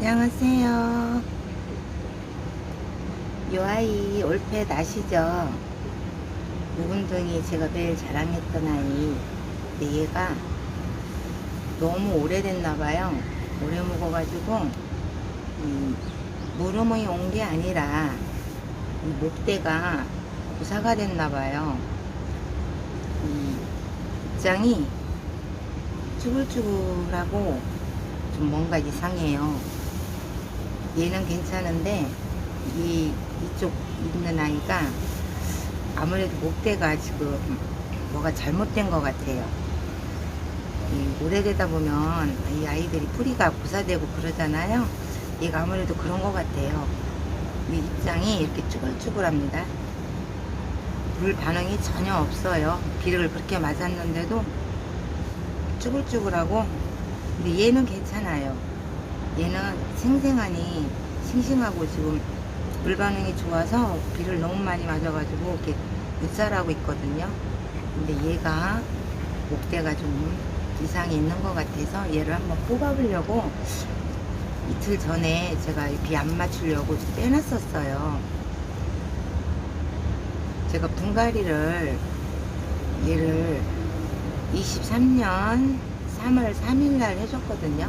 안녕하세요. 요 아이 올펫 아시죠? 묵은둥이 제가 매일 자랑했던 아이. 근데 얘가 너무 오래됐나봐요. 오래 묵어가지고, 이 무름이 온 게 아니라, 이 목대가 부사가 됐나봐요. 이 입장이 쭈글쭈글하고 좀 뭔가 이상해요. 얘는 괜찮은데 이 이쪽 있는 아이가 아무래도 목대가 지금 뭐가 잘못된 것 같아요. 이 오래되다 보면 이 아이들이 뿌리가 부사되고 그러잖아요. 얘가 아무래도 그런 것 같아요. 이 입장이 이렇게 쭈글쭈글합니다. 물 반응이 전혀 없어요. 비를 그렇게 맞았는데도 쭈글쭈글하고 근데 얘는 괜찮아요. 얘는 생생하니 싱싱하고 지금 물 반응이 좋아서 비를 너무 많이 맞아가지고 이렇게 못 자라고 있거든요. 근데 얘가 목대가 좀 이상이 있는 것 같아서 얘를 한번 뽑아보려고 이틀 전에 제가 비 안 맞추려고 좀 빼놨었어요. 제가 분갈이를 얘를 23년 3월 3일 날 해줬거든요.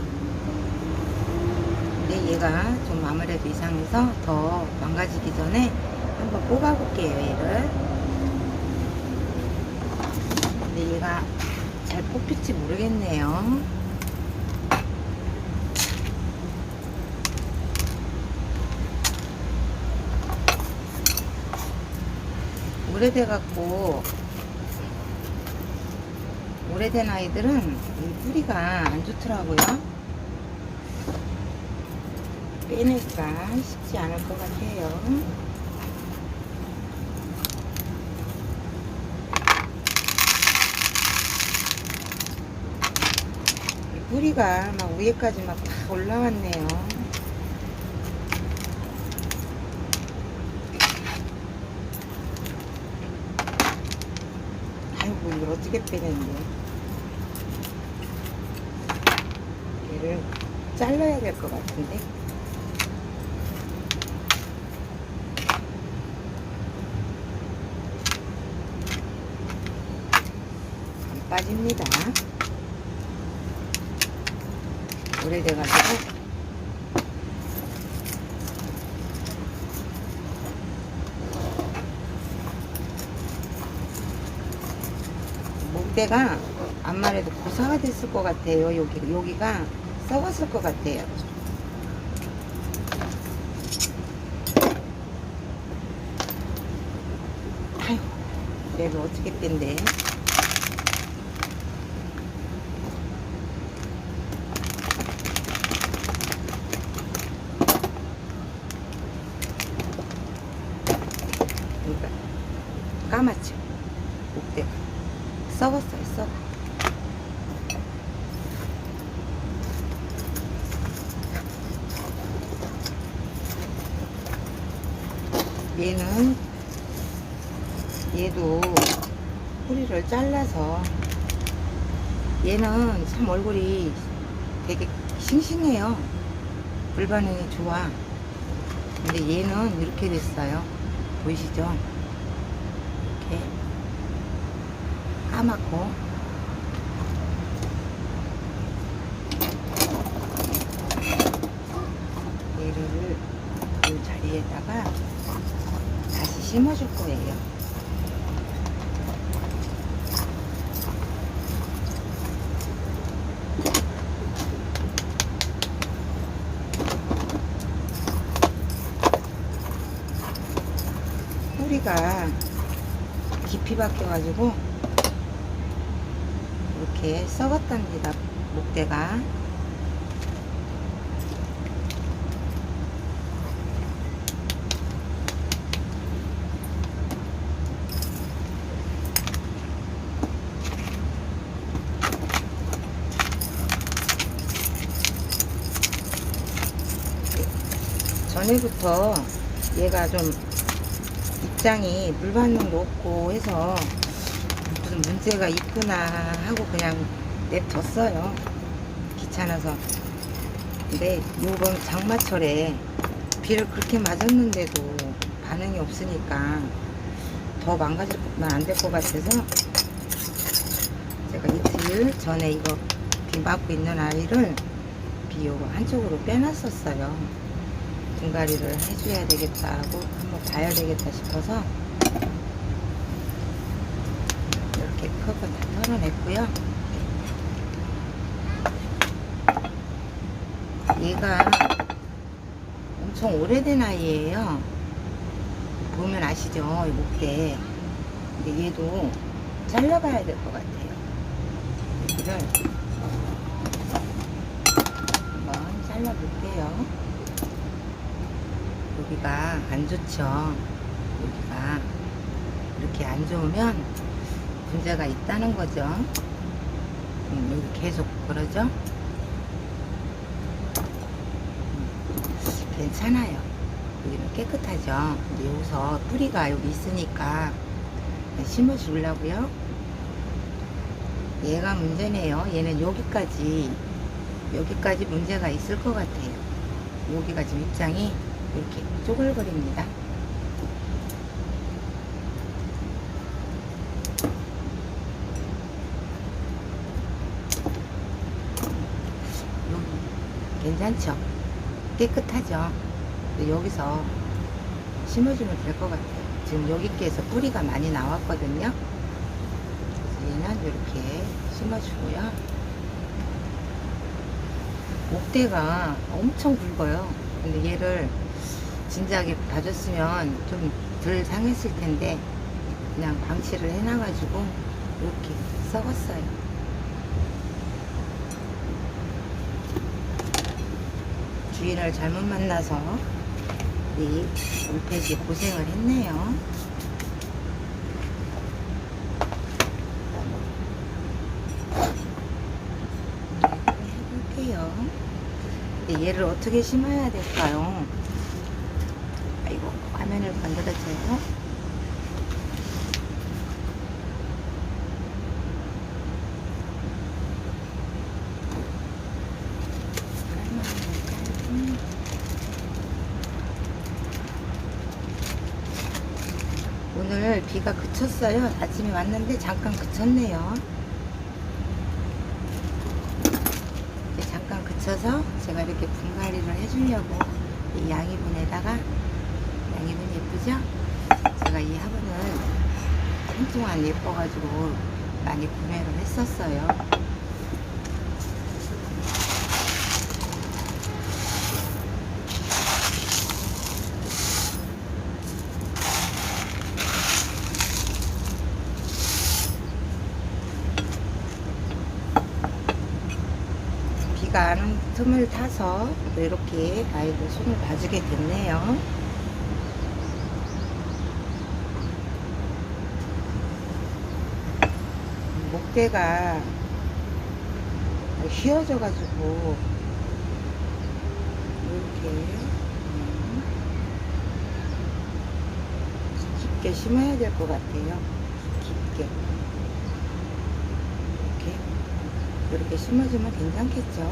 얘가 좀 아무래도 이상해서 더 망가지기 전에 한번 뽑아볼게요, 얘를. 근데 얘가 잘 뽑힐지 모르겠네요. 오래돼갖고 오래된 아이들은 이 뿌리가 안 좋더라고요. 빼내기가 쉽지 않을 것 같아요. 이 뿌리가 막 위에까지 막 다 올라왔네요. 아이고 이걸 어떻게 빼냈는데 얘를 잘라야 될 것 같은데 빠집니다 오래돼가지고 목대가 안말해도 고사가 됐을 것 같아요. 여기 여기가 썩었을 것 같아요. 아휴, 얘를 어떻게 뺀대? 그러니까 까맣죠, 목대가. 썩었어요, 썩어. 얘는 얘도 뿌리를 잘라서 얘는 참 얼굴이 되게 싱싱해요. 불 반응이 좋아. 근데 얘는 이렇게 됐어요. 보이시죠? 이렇게 까맣고 얘를 이 자리에다가 다시 심어줄 거예요. 뿌리가 깊이 박혀가지고 이렇게 썩었답니다. 목대가. 전에부터 얘가 좀 입장이 물 반응도 없고 해서 무슨 문제가 있구나 하고 그냥 냅뒀어요. 귀찮아서. 근데 요번 장마철에 비를 그렇게 맞았는데도 반응이 없으니까 더 망가지면 안 될 것 같아서 제가 이틀 전에 이거 비 맞고 있는 아이를 비요 한쪽으로 빼놨었어요. 분갈이를 해줘야 되겠다 하고 한번 봐야 되겠다 싶어서 이렇게 컵은 다 털어냈고요. 얘가 엄청 오래된 아이예요. 보면 아시죠? 이 목대. 근데 얘도 잘라봐야 될 것 같아요. 여기를 한번 잘라볼게요. 여기가 안 좋죠. 여기가 이렇게 안 좋으면 문제가 있다는 거죠. 음, 여기 계속 그러죠? 음, 괜찮아요. 여기는 깨끗하죠. 여기서 뿌리가 여기 있으니까 심어 주려고요. 얘가 문제네요. 얘는 여기까지 여기까지 문제가 있을 것 같아요. 여기가 지금 입장이 이렇게 쪼글거립니다. 여기 괜찮죠? 깨끗하죠? 여기서 심어주면 될 것 같아요. 지금 여기께서 뿌리가 많이 나왔거든요. 얘는 이렇게 심어주고요. 목대가 엄청 굵어요. 근데 얘를 진작에 봐줬으면 좀 덜 상했을 텐데 그냥 방치를 해놔가지고 이렇게 썩었어요. 주인을 잘못 만나서 이 울패기 고생을 했네요. 해볼게요. 얘를 어떻게 심어야 될까요? 아이고, 화면을 만들어줘요. 오늘 비가 그쳤어요. 아침에 왔는데 잠깐 그쳤네요. 이제 잠깐 그쳐서 제가 이렇게 분갈이를 해주려고 이 양이분에다가 양이분 예쁘죠? 제가 이 화분을 한동안 예뻐가지고 많이 구매를 했었어요. 오는 틈을 타서 또 이렇게 아이들 손을 봐주게 됐네요. 목대가 휘어져가지고 이렇게 음, 깊게 심어야 될 것 같아요. 깊게 이렇게 심어주면 괜찮겠죠?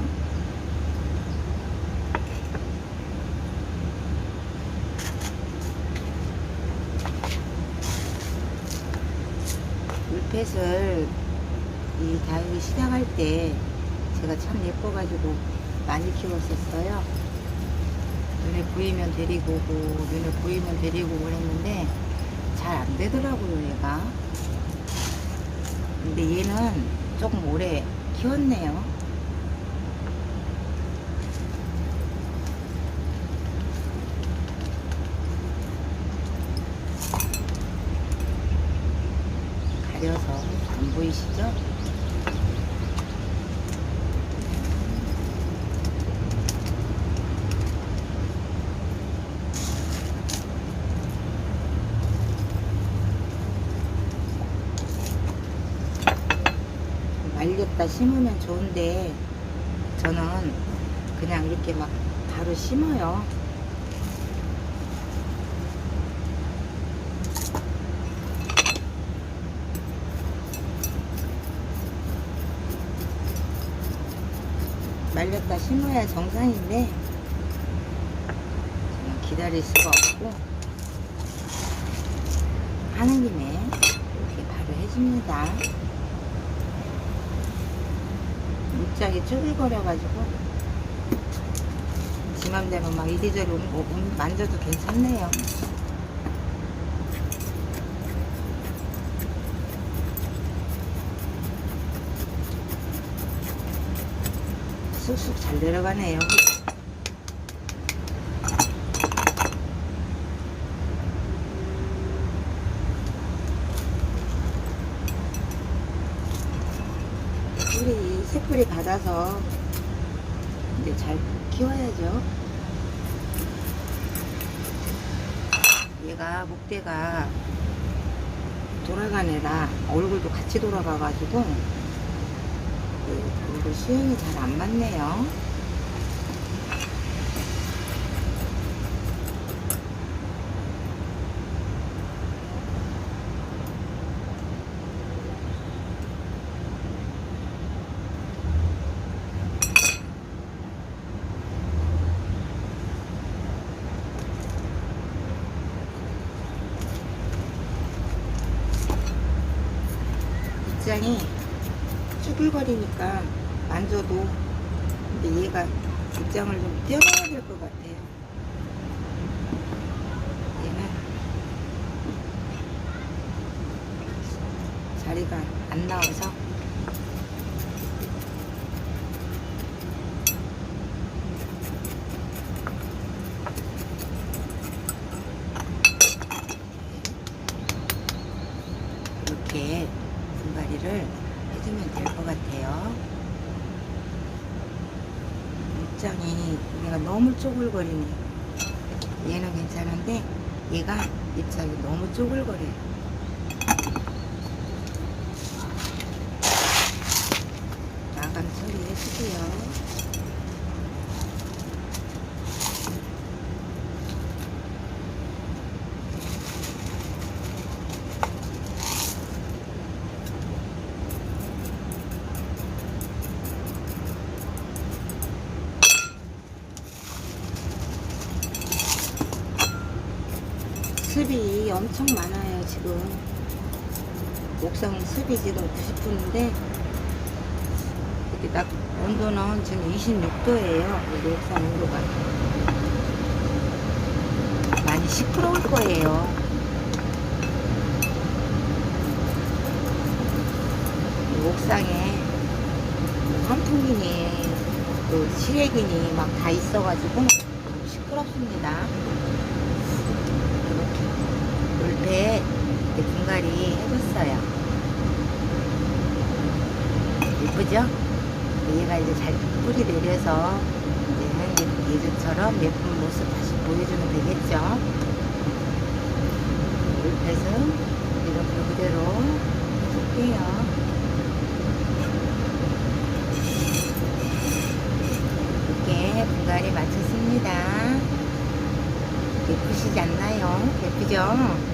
물펫을 이 다육이 시작할 때 제가 참 예뻐가지고 많이 키웠었어요. 눈에 보이면 데리고 오고 눈에 보이면 데리고 오고 그랬는데 잘 안 되더라고요 얘가. 근데 얘는 조금 오래 키웠네요. 가려서 안 보이시죠? 심으면 좋은데 저는 그냥 이렇게 막 바로 심어요. 말렸다 심어야 정상인데 기다릴 수가 없고 하는 김에 이렇게 바로 해줍니다. 물장이 쪼글거려가지고 지 맘대로 막 이리저리 움- 움- 만져도 괜찮네요. 쑥쑥 잘 내려가네요. 새뿌리 받아서 이제 잘 키워야죠. 얘가 목대가 돌아간 애라 얼굴도 같이 돌아가가지고 그 얼굴 수영이 잘 안 맞네요. 입장이 쭈글거리니까 만져도 근데 얘가 입장을 좀 떼어놔야 될 것 같아요. 얘는 자리가 안 나와서 이렇게 분갈이를 해주면 될 것 같아요. 입장이 얘가 너무 쪼글거리네. 얘는 괜찮은데 얘가 입장이 너무 쪼글거려요. 나간 소리 해주고요. 습이 엄청 많아요 지금. 옥상 습이 지금 90도인데 이렇게 딱 온도는 지금 26도예요 우리 옥상 온도가. 많이 시끄러울 거예요. 이 옥상에 환풍기니 또 실외기니 막 다 있어가지고 좀 시끄럽습니다 이렇게 분갈이 해줬어요. 예쁘죠? 얘가 이제 잘 뿌리 내려서 이제 예전처럼 예쁜 모습 다시 보여주면 되겠죠? 물펫은 이렇게 그대로 해줄게요. 이렇게 분갈이 마쳤습니다. 예쁘시지 않나요? 예쁘죠?